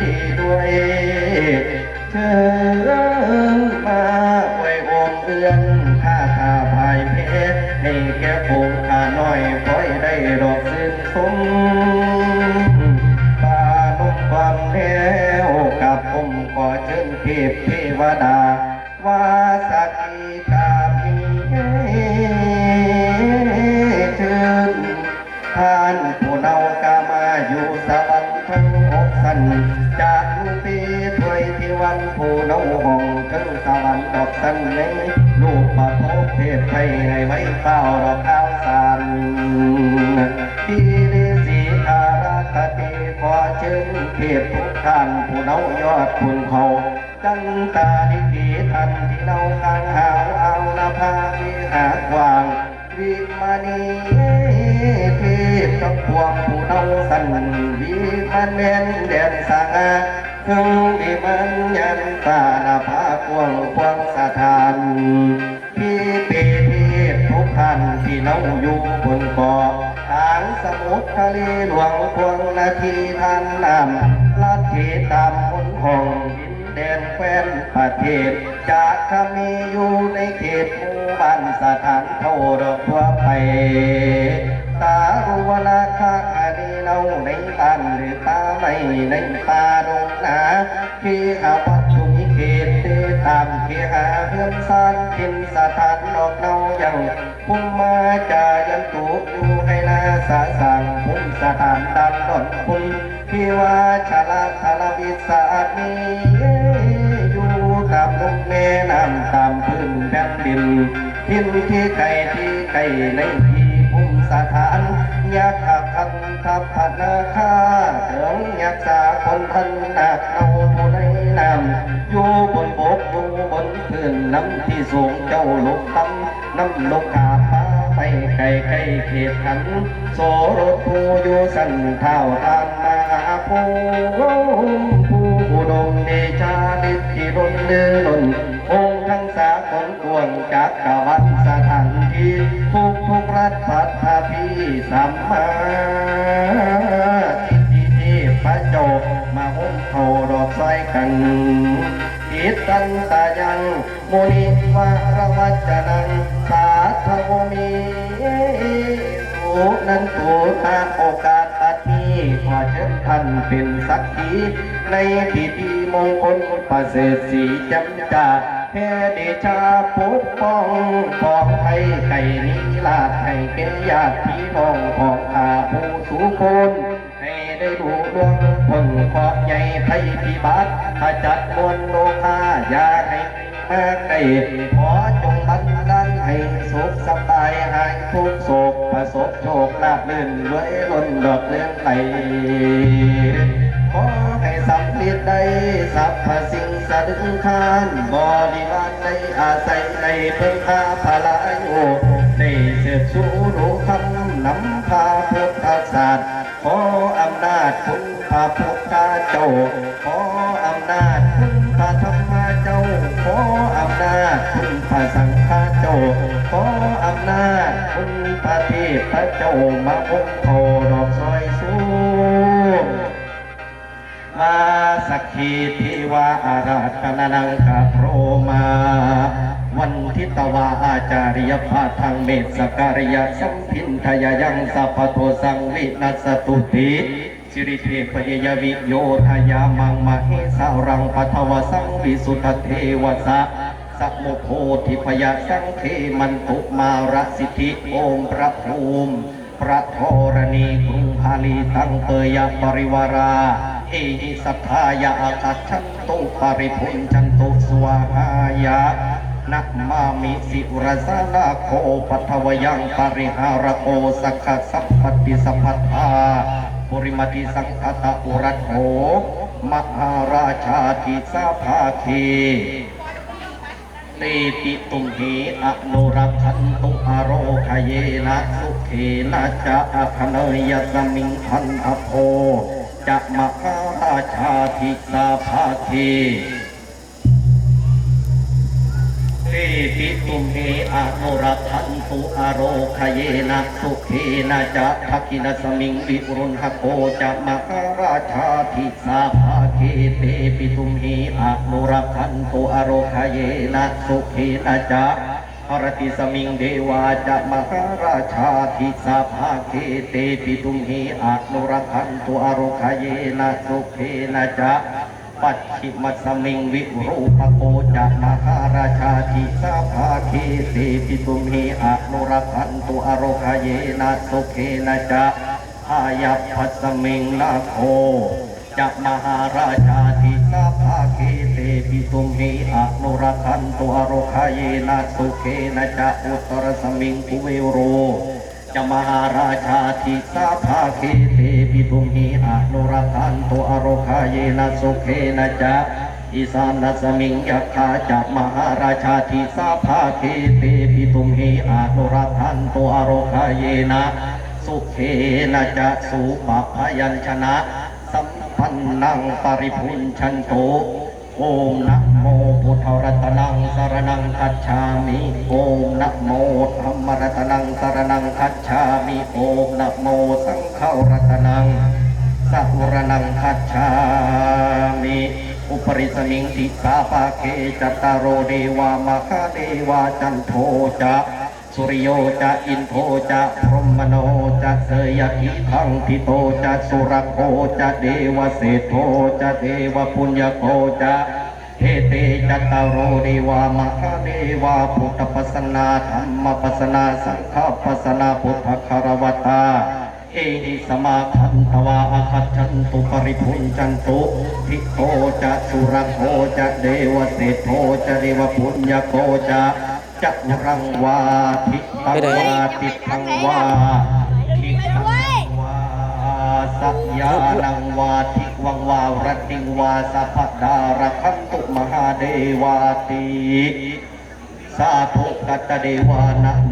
ดีด้วยเชิญมาไว้วงเอือนข้าข้าภายเพชรให้แก่ผงข้าน้อยคอยได้ดอกซึ่งสมปานุความแล้วกับผมขอเชิญเทพเทวดาวาสักขีกา หกสันจากปีถวยที่วันผู้เนาห้องทั้งสวรรค์ดอกสันในลูกปะโพเทพไทยให้ไว้เฝ้าดอกข้าวสารที่ฤาษีอาราคติขอเชิญเทพทุกท่านผู้เนายอดคุณเขาจังตาดิกีทันที่เนาข้างหาวเอานาภาวิหารวาง วิมานีเทพกับพวงผู้เนาสันวิมันแม่นแดนสางาถึงวิมันยันตานาภาพวงพวงสถานพี่เปเทพทุกท่านที่เนาอยู่บนเกาะทางสมุทรทะเลหลวงพวงนาทีท่านนำลัทธิตามคนห้อง ดนแดนแคว้นประเทศจากคำมีอยู่ในเขตหมู่บ้านสถานเท่าดอกทั่วไป ตารุวนาคาอานีเนาในบ้านหรือตาไม่ในป่าดงนาที่หาวัตถุมิเขตเตตามที่หาเพื่อนสานกินสถานดอกเนาอยังพุ่มมาจายันตุอยู่ให้นาสาสางพุ่มสถานดันดอนคุณที่ว่าชาลาทลวิสามี น้ำตามพื้นแผ่นดินทินที่ไกลที่ไกลในที่พุ่มสถานอยากขับคันทับพันาคาเถึงอยากสาคนพันนักเอาผู้ในน้ำอยู่บนบกอยู่บนพื้นน้ำที่สูงเจ้าลุกตั้น้ำลกกาฟ้าไปไกลไกลเขตขันโสรถผู้อยู่สันเท้าทานมาผู้ผู้อุดมเดชาดิที่รนเดือน ทุกรัฐพัฒนาพีสัมมาทิฏฐิเทพโจมาหุ้มโทดอกไส้กันอิตันตายังมุนิวารวัจจนังสาธโมมีสุนันตุตาโอกาสอาทีขอเชิญท่านเป็นสักขีในพิธีมงคลประเสริฐสีจำจา แพ่เดชาปกป้องของไทยไก่นิลาดให้แก่ญาติพี่น้องของข้าผู้สุคนให้ได้ดูดวงผลขอบใหญ่ไทยพิบัติขจัดมวลโลกาอย่าให้มาไกลขอจงบันดาลให้สุขสบายหายทุกโศกประสบโชคลาภลื่นรวยล้นดอกเลื่องไหลขอ ให้สำเร็จได้สัพพสิ่งสะดึงคานบริวารได้อาศัยในเพิ่งพาพลาโยได้เสด็จสู่รู้คำนำพาพุทธศาสตร์ขออำนาจคุณพระพุทธเจ้าขออำนาจคุณพระธรรมเจ้าขออำนาจคุณพระสังฆเจ้าขออำนาจคุณพระเทพเจ้ามาองค์โทดอกซอย สักขีทิวาอาราธนานังกะโพรมา วันทิตวาอาจาริยภาทางเมตสการิยสัมพินทยยังสัพพโทสังวินัสตุติสิริเทพยวิโยทยามังมเหสารังปัทวสังวิสุทธเทวสะสัมโมโพธิพยาสังเทมันตุมารสิทธิโอมพระภูมิพระธรณีกรุงพาลีตั้งเตยปริวารา เอหิสัทธายาอาคัตชันตุปริพุนชันตุสวาหายะนักมามิสิรสานาโคปัทวยังปริหารโกสักสัพพติสัพพทาปุริมติสังคตะอุรัตโหมหาราชาทิสาภาคีเตติตุมเหอนุรักขันตุอโรคเยนะสุเขนะจะอคเนยสมิงพันอโภ จะมหาราชาทิสาภาคีเตติตุมเหอนุรักขันตุอโรคเยนะสุเขนะจะทักินสมิงวิรุณหโกจะมหาราชาทิสาภาคีเคเตปิตุมหิอนุรักขันตุอโรคเยนะสุขีนะจะ รติสมิงเดวาจะมหาราชาทิสาภาเคเตปิตุมหิอะนุรักขันตุอโรคเยนะสุขีนะจะปัจฉิมสมิงวิรูปโกจะมหาราชาทิสาภาเคเตปิตุมหิอานุรักขันตุอโรคเยนะสุเขนะจะอายัพพัสมิงนาโคจะมหาราชาทิ เตปิตุมหิอนุรักขันตุอโรคเยนะสุเขนะจะอุตรสมิงกุเวโรจะมหาราชาทิสาภาเคเตปิตุมหิอนุรักขันตุอโรคายนะสุเขนะจะอีสานสมิงยักขาจะมหาราชาทิสาภาเคเตปิตุมหิอนุรักขันตุอโรคายนะสุเขนะจะสุปพยัญชนะสัมพันนังปริพุนชันโต โอมนะโมพุทธรัตนังสารนังคัจฉามิโอมนะโมธรรมรัตนังสารนังคัจฉามิโอมนะโมสังฆรัตนังสัพรนังคัจฉามิอุปริสมิงติสาปาเกจตตารโรเดวามหาเดวาจันโทจะสุริโยจะอินโทจะพรหมโน จะเสยกิทังทิโตจะสุรโคจะเดวเศโทจะเดวปุญญโกจะเทเตจัตตารโรเดวามหาเดวาพุทธปัสนาธรรมปัสนาสังฆปัสนาพุทธคารวตาเอหิสมาคันทวาอาคัจฉันตุปริพุญจันตุทิโตจะสุรโคจะเดวเศโทจะเดวปุญญโกจะจักรังวาทิตังวาติทังวา ทิตังวาสัยานังวาทิวังวารติงวาสัพพดารคันตุมหาเดวาติสาธุกัตตเดวานะ